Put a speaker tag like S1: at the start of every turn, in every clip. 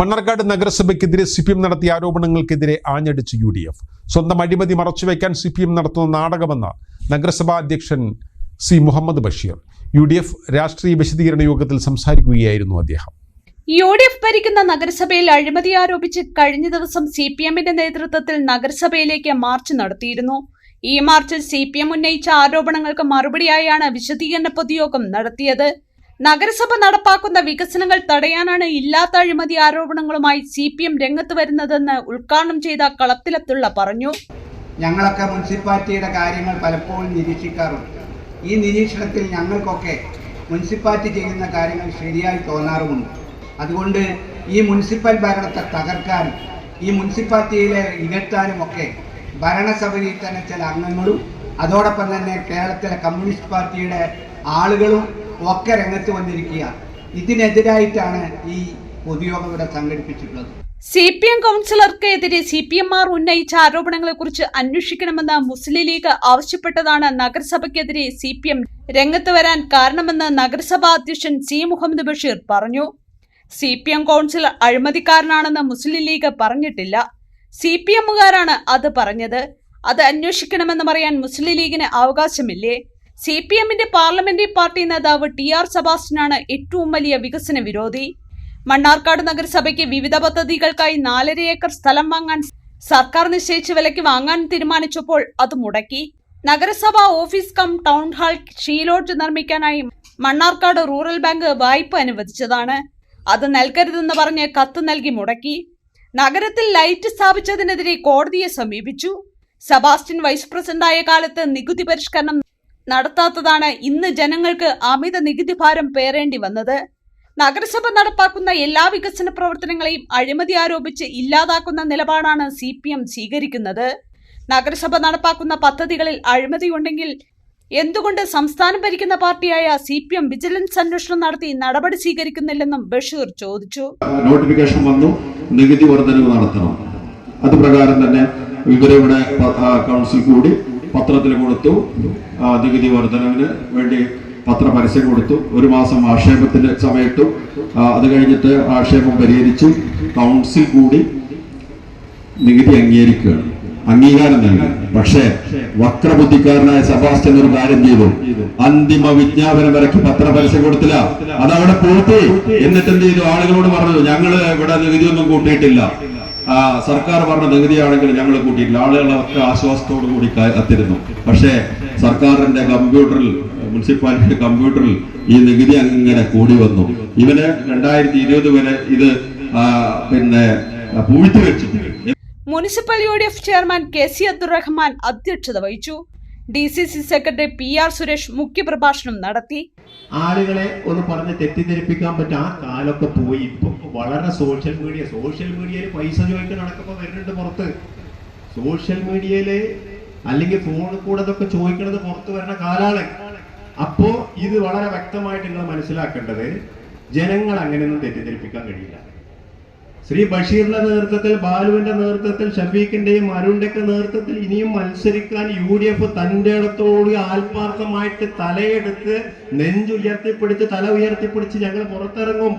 S1: മണ്ണാർക്കാട് നഗരസഭയ്ക്കെതിരെ C P M നടത്തിയ ആരോപണങ്ങൾക്കെതിരെ ആഞ്ഞടിച്ച് യു ഡി എഫ് സ്വന്തം അഴിമതി മറച്ചുവെക്കാൻ സി പി എം നടത്തുന്ന നാടകമെന്ന് നഗരസഭാ അധ്യക്ഷൻ C Muhammad Basheer. U D F രാഷ്ട്രീയ വിശദീകരണ യോഗത്തിൽ സംസാരിക്കുകയായിരുന്നു അദ്ദേഹം.
S2: യു ഡി എഫ് ഭരിക്കുന്ന നഗരസഭയിൽ അഴിമതി ആരോപിച്ച് കഴിഞ്ഞ ദിവസം സി പി എമ്മിന്റെ നേതൃത്വത്തിൽ നഗരസഭയിലേക്ക് മാർച്ച് നടത്തിയിരുന്നു. ഈ മാർച്ചിൽ സി പി എം ഉന്നയിച്ച ആരോപണങ്ങൾക്ക് മറുപടിയായാണ് വിശദീകരണ പൊതുയോഗം നടത്തിയത്. നഗരസഭ നടപ്പാക്കുന്ന വികസനങ്ങൾ തടയാനാണ് ഇല്ലാത്ത അഴിമതി ആരോപണങ്ങളുമായി സി പി എം രംഗത്ത് വരുന്നതെന്ന് ഉദ്ഘാടനം ചെയ്ത കളത്തിലത്തുള്ള പറഞ്ഞു.
S3: ഞങ്ങളൊക്കെ മുനിസിപ്പാലിറ്റിയുടെ കാര്യങ്ങൾ പലപ്പോഴും നിരീക്ഷിക്കാറുണ്ട്. ഈ നിരീക്ഷണത്തിൽ ഞങ്ങൾക്കൊക്കെ മുനിസിപ്പാലിറ്റി ചെയ്യുന്ന കാര്യങ്ങൾ ശരിയായി തോന്നാറുമുണ്ട്. അതുകൊണ്ട് ഈ മുനിസിപ്പൽ ഭരണത്തെ തകർക്കാനും ഈ മുനിസിപ്പാലിറ്റിയിലെ ഇകഴ്ത്താനുമൊക്കെ ഭരണസഭയിൽ തന്നെ ചില അംഗങ്ങളും അതോടൊപ്പം തന്നെ കേരളത്തിലെ കമ്മ്യൂണിസ്റ്റ് പാർട്ടിയുടെ ആളുകളും ഒക്കെ രംഗത്ത് വന്നിരിക്കുക. ഇതിനെതിരായിട്ടാണ് ഈ പൊതുയോഗം ഇവിടെ സംഘടിപ്പിച്ചിട്ടുള്ളത്.
S2: സി പി എം കൗൺസിലർക്കെതിരെ സി പി എം ആർ ഉന്നയിച്ച ആരോപണങ്ങളെക്കുറിച്ച് അന്വേഷിക്കണമെന്ന് മുസ്ലിം ലീഗ് ആവശ്യപ്പെട്ടതാണ് നഗരസഭയ്ക്കെതിരെ സി പി എം രംഗത്ത് വരാൻ കാരണമെന്ന് നഗരസഭാ അധ്യക്ഷൻ സി മുഹമ്മദ് ബഷീർ പറഞ്ഞു. സി പി എം കൗൺസിലർ അഴിമതിക്കാരനാണെന്ന് മുസ്ലിം ലീഗ് പറഞ്ഞിട്ടില്ല. സി പി എമ്മുകാരാണ് അത് പറഞ്ഞത്. അത് അന്വേഷിക്കണമെന്ന് പറയാൻ മുസ്ലിം ലീഗിന് അവകാശമില്ലേ? സി പി എമ്മിന്റെ പാർലമെന്ററി പാർട്ടി നേതാവ് ടി ആർ സബാസ്റ്റിനാണ് ഏറ്റവും വലിയ വികസന വിരോധി. മണ്ണാർക്കാട് നഗരസഭയ്ക്ക് വിവിധ പദ്ധതികൾക്കായി നാലര ഏക്കർ സ്ഥലം വാങ്ങാൻ സർക്കാർ നിശ്ചയിച്ച വിലയ്ക്ക് വാങ്ങാൻ തീരുമാനിച്ചപ്പോൾ അത് മുടക്കി. നഗരസഭ office cum town hall she lodge നിർമ്മിക്കാനായി Mannarkkad rural bank വായ്പ അനുവദിച്ചതാണ്. അത് നൽകരുതെന്ന് പറഞ്ഞ് കത്ത് നൽകി മുടക്കി. നഗരത്തിൽ ലൈറ്റ് സ്ഥാപിച്ചതിനെതിരെ കോടതിയെ സമീപിച്ചു. സബാസ്റ്റിൻ വൈസ് പ്രസിഡന്റായ കാലത്ത് നികുതി പരിഷ്കരണം നടത്താത്തതാണ് ഇന്ന് ജനങ്ങൾക്ക് അമിത നികുതി ഭാരം പേറേണ്ടി വന്നത്. നഗരസഭ നടപ്പാക്കുന്ന എല്ലാ വികസന പ്രവർത്തനങ്ങളെയും അഴിമതി ആരോപിച്ച് ഇല്ലാതാക്കുന്ന നിലപാടാണ് സി പി എം സ്വീകരിക്കുന്നത്. നഗരസഭ നടപ്പാക്കുന്ന പദ്ധതികളിൽ അഴിമതിയുണ്ടെങ്കിൽ എന്തുകൊണ്ട് സംസ്ഥാനം ഭരിക്കുന്ന പാർട്ടിയായ സി പി എം വിജിലൻസ് അന്വേഷണം നടത്തി നടപടി സ്വീകരിക്കുന്നില്ലെന്നും ബഷീർ ചോദിച്ചു.
S4: നോട്ടിഫിക്കേഷൻ വന്നു. നികുതി വർധനവ് നടത്തണം. അത് പ്രകാരം തന്നെ ഇവരിവിടെ കൗൺസിൽ കൂടി പത്രത്തിൽ കൊടുത്തു. നികുതി വർധനവിന് വേണ്ടി പത്ര പരസ്യം കൊടുത്തു. ഒരു മാസം ആക്ഷേപത്തിന് സമയത്തു അത് കഴിഞ്ഞിട്ട് ആക്ഷേപം പരിഹരിച്ചു. കൗൺസിൽ കൂടി നികുതി അംഗീകരിക്കുകയാണ്. അംഗീകാരം നൽകി. പക്ഷേ വക്രബുദ്ധിക്കാരനായ സെബാസ്റ്റ്യൻ ഒരു കാര്യം ചെയ്തു. അന്തിമ വിജ്ഞാപനം വരയ്ക്ക് പത്രപരസ്യം കൊടുത്തില്ല. അതവിടെ പൂർത്തി എന്നിട്ട് എന്ത് ചെയ്തു? ആളുകളോട് പറഞ്ഞു ഞങ്ങൾ ഇവിടെ നികുതിയൊന്നും കൂട്ടിയിട്ടില്ല. സർക്കാർ പറഞ്ഞ നികുതിയാണെങ്കിൽ ഞങ്ങൾ കൂട്ടിയിട്ടില്ല. ആളുകളൊക്കെ ആശ്വാസത്തോടു കൂടി കത്തിരുന്നു പക്ഷേ സർക്കാരിന്റെ കമ്പ്യൂട്ടറിൽ മുനിസിപ്പാലിറ്റി കമ്പ്യൂട്ടറിൽ ഈ നികുതി അങ്ങനെ കൂടി വന്നു. ഇവന് രണ്ടായിരത്തി ഇരുപത് വരെ ഇത് പിന്നെ പൂഴ്ത്തി വെച്ചു.
S2: Municipal U D F chairman K C Abdurahman അധ്യക്ഷത വഹിച്ചു. D C C secretary P R Suresh മുഖ്യപ്രഭാഷണം നടത്തി.
S5: ആളുകളെ ഒന്ന് പറഞ്ഞ് തെറ്റിദ്ധരിപ്പിക്കാൻ പറ്റും ആ കാലൊക്കെ പോയി ഇപ്പം. വളരെ സോഷ്യൽ മീഡിയ സോഷ്യൽ മീഡിയയിൽ പൈസ ചോദിക്കാൻ നടക്കുമ്പോൾ വരുന്നുണ്ട് പുറത്ത്. സോഷ്യൽ മീഡിയയിൽ അല്ലെങ്കിൽ ഫോണിൽ കൂടെ ഇതൊക്കെ ചോദിക്കുന്നത് പുറത്ത് വരുന്ന കാലാണ് അപ്പോ ഇത് വളരെ വ്യക്തമായിട്ട് നിങ്ങൾ മനസ്സിലാക്കേണ്ടത് ജനങ്ങൾ അങ്ങനെയൊന്നും തെറ്റിദ്ധരിപ്പിക്കാൻ കഴിയില്ല. ശ്രീ ബഷീറിന്റെ നേതൃത്വത്തിൽ ബാലുവിന്റെ നേതൃത്വത്തിൽ ഷഫീഖിന്റെയും അരുണിന്റെയൊക്കെ നേതൃത്വത്തിൽ ഇനിയും മത്സരിക്കാൻ യു ഡി എഫ് തന്റെ ഇടത്തോട് ആത്മാർത്ഥമായിട്ട് തലയെടുത്ത് നെഞ്ചുയർത്തിപ്പിടിച്ച് തല ഉയർത്തിപ്പിടിച്ച് ഞങ്ങൾ പുറത്തിറങ്ങും.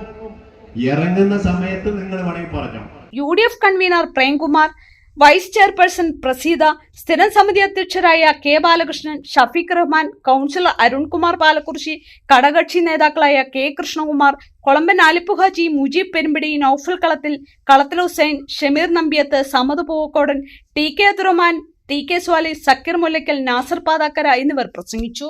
S5: ഇറങ്ങുന്ന സമയത്ത് നിങ്ങൾ വേണമെങ്കിൽ പറഞ്ഞു.
S2: U D F convener Premkumar vice chairperson Praseetha സ്ഥിരം സമിതി അധ്യക്ഷരായ കെ ബാലകൃഷ്ണൻ ഷഫീഖ് റഹ്മാൻ കൗൺസിലർ അരുൺകുമാർ പാലക്കുറിശി കടകക്ഷി നേതാക്കളായ K Krishnakumar Kolamban Alippuhaji Mujeeb Perumbidi Noufal Kalathil Kalathil Hussain Shameer Nambiyath Samad Poovakodan T K Abdurahman T K Swali Sakeer Mullakkal Nasar Pathakkara എന്നിവർ പ്രസംഗിച്ചു.